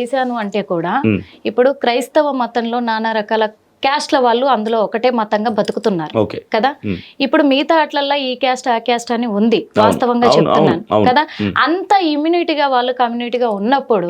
చేశాను అంటే కూడా ఇప్పుడు క్రైస్తవ మతంలో నానా రకాల క్యాస్ట్ల వాళ్ళు అందులో ఒకటే మతంగా బతుకుతున్నారు. కదా. ఇప్పుడు మిగతా అట్లల్లో ఈ క్యాస్ట్ ఆ క్యాస్ట్ అని ఉంది. వాస్తవంగా చెప్తున్నాను. కదా. అంత ఇమ్యూనిటీగా వాళ్ళు కమ్యూనిటీగా ఉన్నప్పుడు.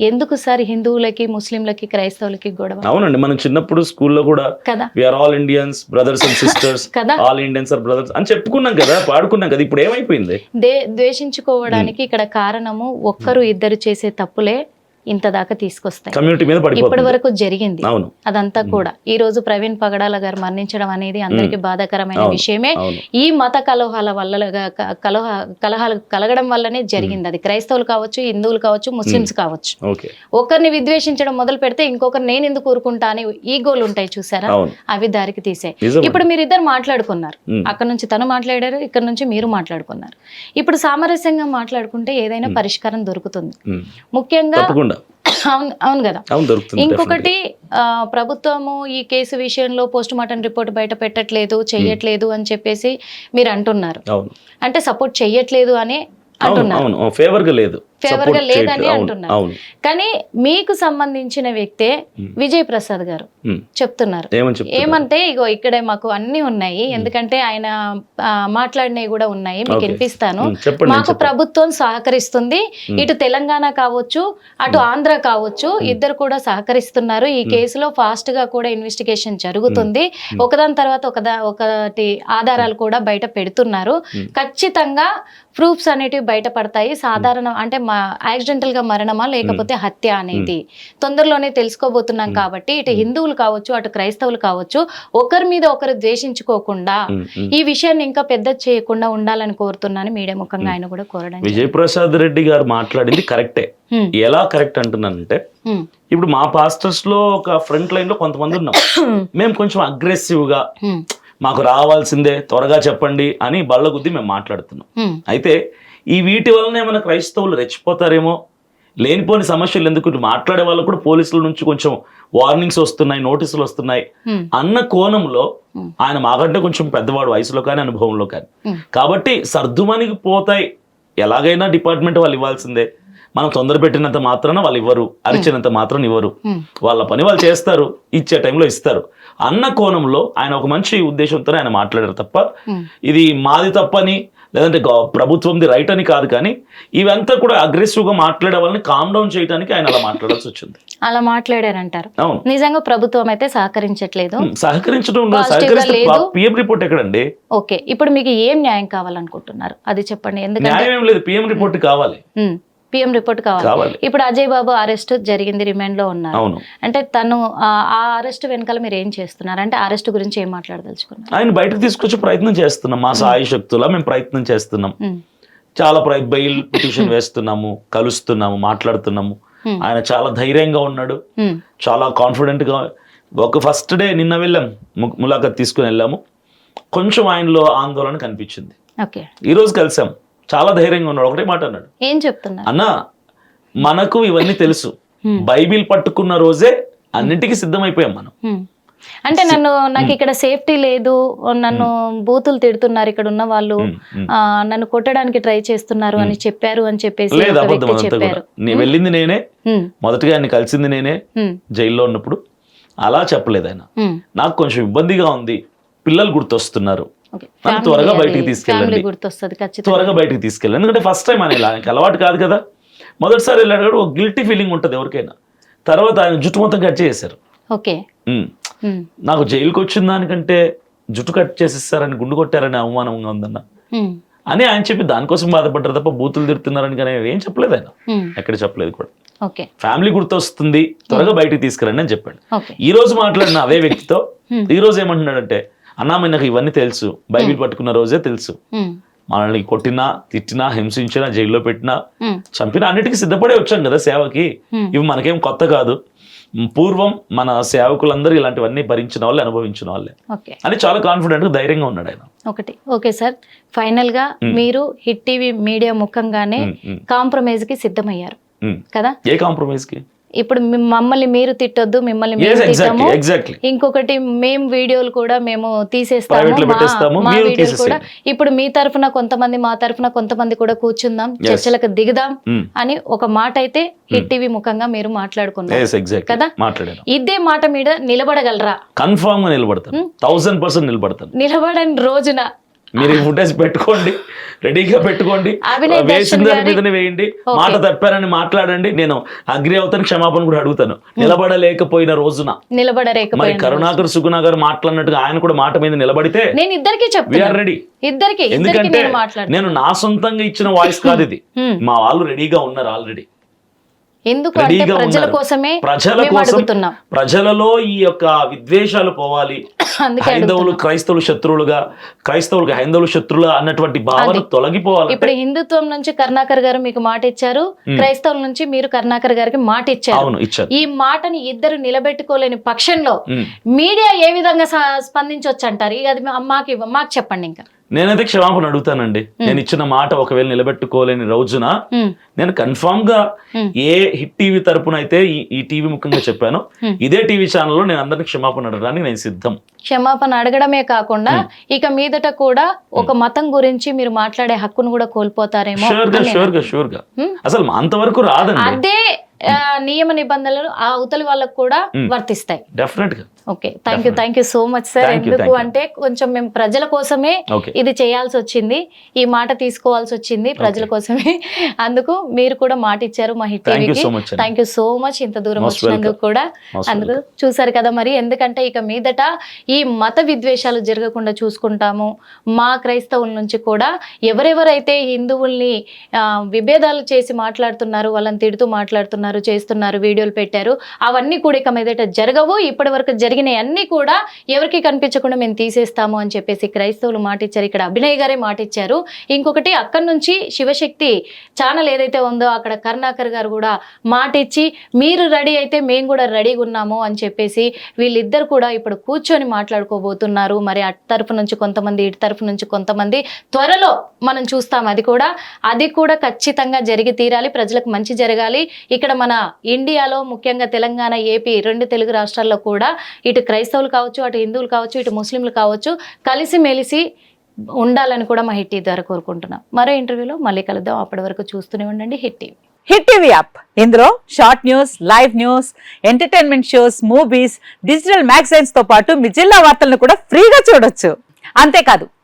ఎందుకు సార్ హిందువులకి ముస్లింలకి క్రైస్తవులకి గొడవ? అవునండి. మనం చిన్నప్పుడు స్కూల్లో కూడా కదా? We are all Indians brothers and sisters కదా? ఆల్ ఇండియన్స్ ఆర్ బ్రదర్స్ అని చెప్పుకున్నాం కదా పాడుకున్నాం కదా. ఇప్పుడు ఏమైపోయింది? ద్వేషించుకోవడానికి ఇక్కడ కారణము ఒక్కరు ఇద్దరు చేసే తప్పులే. ఇంత దాకా తీసుకొస్తాయి. కమ్యూనిటీ మీద ఇప్పటి వరకు జరిగింది. అవును. అదంతా కూడా. ఈ రోజు ప్రవీణ్ పగడాల గారు మరణించడం అనేది అందరికీ బాధాకరమైన. విషయమే. ఈ మత కలహాల వల్ల కలహ కలహాలు కలగడం వల్లనే జరిగింది. అది క్రైస్తవులు కావచ్చు హిందువులు కావచ్చు ముస్లిమ్స్ కావచ్చు. ఒకరిని విద్వేషించడం మొదలు పెడితే ఇంకొకరు నేను ఎందుకు ఊరుకుంటా అని ఈగోలు ఉంటాయి చూసారా? అవి దారికి తీసాయి. ఇప్పుడు మీరు ఇద్దరు మాట్లాడుకున్నారు. అక్కడ నుంచి తను మాట్లాడారు ఇక్కడ నుంచి మీరు మాట్లాడుకున్నారు. ఇప్పుడు సామరస్యంగా మాట్లాడుకుంటే ఏదైనా పరిష్కారం దొరుకుతుంది. ముఖ్యంగా తప్పకుండా అవును అవును కదా. అవును దొరుకుతుంది ఇంకొకటి ఆ, ప్రభుత్వము ఈ కేసు విషయంలో పోస్ట్ మార్టం రిపోర్ట్ బయట పెట్టట్లేదు చెయ్యట్లేదు అని చెప్పేసి మీరు అంటున్నారు. అంటే సపోర్ట్ చెయ్యట్లేదు అని అంటున్నారు. అవును ఫేవర్గా లేదు. Favour గా లేదని అంటున్నారు. కానీ మీకు సంబంధించిన వ్యక్తే. విజయ్ ప్రసాద్ గారు. చెప్తున్నారు. ఏమంటే ఇగో ఇక్కడే మాకు అన్ని ఉన్నాయి. ఎందుకంటే ఆయన మాట్లాడినవి కూడా ఉన్నాయి. మీకు. వినిపిస్తాను. మాకు. ప్రభుత్వం సహకరిస్తుంది. ఇటు తెలంగాణ కావచ్చు అటు ఆంధ్ర కావచ్చు ఇద్దరు కూడా సహకరిస్తున్నారు. ఈ కేసులో ఫాస్ట్గా కూడా ఇన్వెస్టిగేషన్ జరుగుతుంది. ఒకదాని తర్వాత ఒకదా ఒకటి ఆధారాలు కూడా బయట పెడుతున్నారు. ఖచ్చితంగా ప్రూఫ్స్ అనేటివి బయటపడతాయి సాధారణ అంటే మా యాక్సిడెంటల్గా మరణమా లేకపోతే హత్య అనేది తొందరలోనే తెలుసుకోబోతున్నాం కాబట్టి ఇటు హిందువులు కావచ్చు అటు క్రైస్తవులు కావచ్చు ఒకరి మీద ఒకరు ద్వేషించుకోకుండా. ఈ విషయాన్ని ఇంకా పెద్ద చేయకుండా ఉండాలని కోరుతున్నాను మీడియా ముఖంగా ఆయన కూడా కోరడం విజయ్ ప్రసాద్ రెడ్డి గారు మాట్లాడింది కరెక్టే. ఎలా కరెక్ట్ అంటున్నానంటే ఇప్పుడు మా పాస్టర్స్లో ఒక ఫ్రంట్ లైన్లో కొంతమంది ఉన్నాం. మేము. కొంచెం అగ్రెసివ్గా మాకు రావాల్సిందే త్వరగా చెప్పండి అని బల్ల గుద్ది మేము మాట్లాడుతున్నాం. అయితే ఈ వీటి వలన ఏమైనా క్రైస్తవులు రెచ్చిపోతారేమో? లేనిపోని సమస్యలు ఎందుకు? మాట్లాడే వాళ్ళు కూడా పోలీసుల నుంచి కొంచెం వార్నింగ్స్ వస్తున్నాయి నోటీసులు వస్తున్నాయి. అన్న కోణంలో. ఆయన మాకంటే కొంచెం పెద్దవాడు వయసులో కానీ అనుభవంలో కానీ. కాబట్టి సర్దుమనికి పోతాయి. ఎలాగైనా డిపార్ట్మెంట్ వాళ్ళు ఇవ్వాల్సిందే. మనం తొందర పెట్టినంత మాత్రాన వాళ్ళు ఇవ్వరు. అరిచినంత మాత్రం ఇవ్వరు. వాళ్ళ పని వాళ్ళు చేస్తారు. ఇచ్చే టైంలో ఇస్తారు. అన్న కోణంలో ఆయన ఒక మంచి ఉద్దేశంతో ఆయన మాట్లాడారు తప్ప. ఇది మాది తప్పని లేదంటే ప్రభుత్వంది రైట్ అని కాదు కానీ ఇవంతా కూడా అగ్రెసివ్గా మాట్లాడే వాళ్ళని కామ్ డౌన్ చేయడానికి ఆయన అలా మాట్లాడాల్సి వచ్చింది. అలా మాట్లాడారంటారు. నిజంగా ప్రభుత్వం అయితే సహకరించట్లేదు. సహకరించడం. పిఎం రిపోర్ట్ ఎక్కడండి? ఓకే. ఇప్పుడు మీకు ఏం న్యాయం కావాలనుకుంటున్నారు? అది చెప్పండి. ఎందుకంటే న్యాయం లేదు. పిఎం రిపోర్ట్ కావాలి. పిఎం రిపోర్ట్ కావాలి. ఇప్పుడు అజయ్ బాబు అరెస్ట్ జరిగింది రిమాండ్లో ఉన్నారు. అవును. అంటే తను ఆ అరెస్ట్ వెనకాల మీరు ఏం చేస్తున్నారు? అంటే అరెస్ట్ గురించి ఏం మాట్లాడదలుచుకున్నారు? ఆయన బయటకు తీసుకొచ్చే ప్రయత్నం చేస్తున్నాం. మా సాయి శక్తులా మేము ప్రయత్నం చేస్తున్నాం. చాలా బెయిల్ పిటిషన్ వేస్తున్నాము కలుస్తున్నాము మాట్లాడుతున్నాము. ఆయన చాలా ధైర్యంగా ఉన్నాడు. చాలా కాన్ఫిడెంట్గా ఒక ఫస్ట్ డే నిన్న వెళ్ళాం. ములాఖత్ తీసుకుని వెళ్ళాము. కొంచెం ఆయనలో ఆందోళన కనిపించింది. ఓకే. ఈ రోజు కలిసాం. చాలా ధైర్యంగా ఉన్నాడు. ఒకటే మాట అన్నాడు. ఏం చెప్తున్నారు? అన్న మనకు ఇవన్నీ తెలుసు. బైబిల్ పట్టుకున్న రోజే అన్నిటికీ సిద్ధమైపోయాం మనం. అంటే నన్ను నాకు ఇక్కడ సేఫ్టీ లేదు. నన్ను బూతులు తిడుతున్నారు ఇక్కడ ఉన్న వాళ్ళు. నన్ను కొట్టడానికి ట్రై చేస్తున్నారు అని చెప్పారు అని చెప్పేసి చెప్పారు. వెళ్ళింది నేనే. మొదటిగా ఆయన కలిసింది నేనే. జైల్లో ఉన్నప్పుడు అలా చెప్పలేదు ఆయన. నాకు కొంచెం ఇబ్బందిగా ఉంది. పిల్లలు గుర్తొస్తున్నారు. త్వరగా బయటికి తీసుకెళ్ళండి. త్వరగా బయటికి తీసుకెళ్ళాను ఎందుకంటే ఫస్ట్ టైం ఇలా ఆయనకి అలవాటు కాదు కదా. మొదటిసారి వెళ్ళాడు కూడా ఒక గిల్టీ ఫీలింగ్ ఉంటుంది ఎవరికైనా. తర్వాత ఆయన జుట్టు మొత్తం కట్ చేశారు ఓకే నాకు జైలుకి వచ్చిన దానికంటే జుట్టు కట్ చేసిస్తారని గుండు కొట్టారని అవమానంగా ఉందన్న. అని ఆయన చెప్పి దానికోసం బాధపడ్డారు తప్ప బూతులు తిడుతున్నారని కానీ ఏం చెప్పలేదు ఆయన. ఎక్కడ చెప్పలేదు కూడా. ఓకే ఫ్యామిలీ గుర్తొస్తుంది. త్వరగా బయటికి తీసుకురండి అని చెప్పాడు. ఈ రోజు మాట్లాడిన అదే వ్యక్తితో. ఈ రోజు ఏమంటున్నాడంటే అన్నా నాకు ఇవన్నీ తెలుసు. బైబిల్ పట్టుకున్న రోజే తెలుసు. మనల్ని కొట్టినా తిట్టినా హింసించినా జైల్లో పెట్టినా చంపినా అన్నిటికీ సిద్ధపడే వచ్చాం కదా సేవకి. ఇవి మనకేం కొత్త కాదు. పూర్వం మన సేవకులందరూ ఇలాంటివన్నీ భరించిన వాళ్ళే అనుభవించిన వాళ్ళే. అని చాలా కాన్ఫిడెంట్ ధైర్యంగా ఉన్నాడు ఆయన. ఒకటి. Okay sir. ఫైనల్గా మీరు హిట్ టీవీ మీడియా ముఖంగానే కాంప్రమైజ్కి సిద్ధమయ్యారు. కదా? ఏ కాంప్రమైజ్కి? ఇప్పుడు మిమ్- మమ్మల్ని మీరు తిట్టొద్దు మిమ్మల్ని మేము తిట్టాము. ఇంకొకటి మేము వీడియోలు కూడా మేము తీసేస్తాము మా- వీడియోలు కూడా. ఇప్పుడు మీ తరఫున కొంతమంది మా తరఫున కొంతమంది కూడా కూర్చుందాం. చర్చలకు దిగుదాం Hmm. అని ఒక మాట అయితే హిట్ టీవీ ముఖంగా మీరు మాట్లాడుకున్నారు. కదా? ఇదే మాట మీద నిలబడగలరా? కన్ఫామ్గా నిలబడతాను. థౌసండ్ పర్సెంట్ నిలబడతాను. నిలబడని రోజున మీరు ఫుటేజ్ పెట్టుకోండి రెడీగా పెట్టుకోండి. వేసిన దాని మీదనే వేయండి. మాట తప్పారని మాట్లాడండి. నేను అగ్రి అవుతాను క్షమాపణ కూడా అడుగుతాను. నిలబడలేకపోయిన రోజున. మరి నిలబడలేకపోయిన కరుణాకర్ సుగుణ గారు మాట్లాడినట్టుగా ఆయన కూడా మాట మీద నిలబడితే నేను ఇద్దరికి చెప్తాను రెడీ ఇద్దరికి ఎందుకంటే నేను నా సొంతంగా ఇచ్చిన వాయిస్ కాదు ఇది. మా వాళ్ళు రెడీగా ఉన్నారు ఆల్రెడీ ఎందుకు ప్రజల. కోసమే ప్రజల కోసం ప్రజలలో ఈ యొక్క విద్వేషాలు పోవాలి. హైందవులు. క్రైస్తవులు శత్రువులుగా క్రైస్తవులకు హైందవులు శత్రువులు అన్నటువంటి భావన. తొలగిపోవాలి ఇప్పుడు హిందుత్వం నుంచి కరుణాకర్ గారు మీకు మాట ఇచ్చారు క్రైస్తవుల నుంచి మీరు కరుణాకర్ గారికి మాట ఇచ్చారు ఈ మాటని ఇద్దరు నిలబెట్టుకోలేని పక్షంలో. మీడియా ఏ విధంగా స్పందించవచ్చు అంటారు ఇక అది మాకు చెప్పండి ఇంకా నేనైతే క్షమాపణ అడుగుతానండి. నేను ఇచ్చిన మాట ఒకవేళ నిలబెట్టుకోలేని రోజున నేను కన్ఫామ్గా. ఏ హిట్ టీవీ తరపున అయితే ఈ- టీవీ ముఖ్యంగా చెప్పాను. ఇదే టీవీ ఛానల్లో నేను అందరికి క్షమాపణ అడగడానికి నేను సిద్ధం. క్షమాపణ అడగడమే కాకుండా ఇక మీదట కూడా ఒక మతం గురించి మీరు మాట్లాడే హక్కును కూడా కోల్పోతారేమో షూర్గా షూర్గా షూర్గా. అసలు అంతవరకు రాదండి. అదే నియమ నిబంధనలు ఆ అవతలి వాళ్ళకు కూడా వర్తిస్తాయి. డెఫినెట్గా okay thank you thank you so much sir ఎందుకు. అంటే కొంచెం మేము ప్రజల కోసమే ఇది చేయాల్సి వచ్చింది ఈ మాట తీసుకోవాల్సి వచ్చింది ప్రజల కోసమే. అందుకు మీరు కూడా మాట ఇచ్చారు మా హిట్ టీవీకి. థ్యాంక్ యూ సో మచ్ ఇంత దూరం వచ్చినందుకు. కూడా అందుకు చూసారు కదా మరి. ఎందుకంటే ఇక మీదట ఈ మత విద్వేషాలు జరగకుండా చూసుకుంటాము. మా క్రైస్తవుల నుంచి కూడా ఎవరెవరైతే హిందువుల్ని విభేదాలు చేసి మాట్లాడుతున్నారు వాళ్ళని తిడుతూ మాట్లాడుతున్నారు చేస్తున్నారు వీడియోలు పెట్టారు. అవన్నీ కూడా ఇక మీదట జరగవు. ఇప్పటి వరకు జరిగినవి అన్నీ కూడా ఎవరికి కనిపించకుండా మేము తీసేస్తాము అని చెప్పేసి క్రైస్తవులు మాటిచ్చారు. ఇక్కడ అభినయ్ గారే మాటిచ్చారు. ఇంకొకటి అక్కడి నుంచి శివశక్తి ఛానల్ ఏదైతే ఉందో అక్కడ కరుణాకర్ గారు కూడా మాటిచ్చి మీరు రెడీ అయితే మేము కూడా రెడీగా ఉన్నాము అని చెప్పేసి వీళ్ళిద్దరు కూడా ఇప్పుడు కూర్చొని మాట్లాడుకోబోతున్నారు. మరి అటు తరఫు నుంచి కొంతమంది ఇటు తరఫు నుంచి కొంతమంది. త్వరలో మనం చూస్తాం అది కూడా. అది కూడా ఖచ్చితంగా జరిగి తీరాలి. ప్రజలకు మంచి జరగాలి. ఇక్కడ మన ఇండియాలో ముఖ్యంగా తెలంగాణ ఏపీ రెండు తెలుగు రాష్ట్రాల్లో కూడా ఇటు క్రైస్తవులు కావచ్చు అటు హిందువులు కావచ్చు ఇటు ముస్లింలు కావచ్చు కలిసిమెలిసి ఉండాలని కూడా మా హిట్ ద్వారా కోరుకుంటున్నాం. మరో ఇంటర్వ్యూలో మళ్ళీ కలుద్దాం. అప్పటి వరకు చూస్తూనే ఉండండి Hit TV. Hit TV app. ఇందులో short news live news entertainment shows movies digital మ్యాగజైన్స్తో పాటు మీ జిల్లా వార్తలను కూడా ఫ్రీగా చూడొచ్చు. అంతేకాదు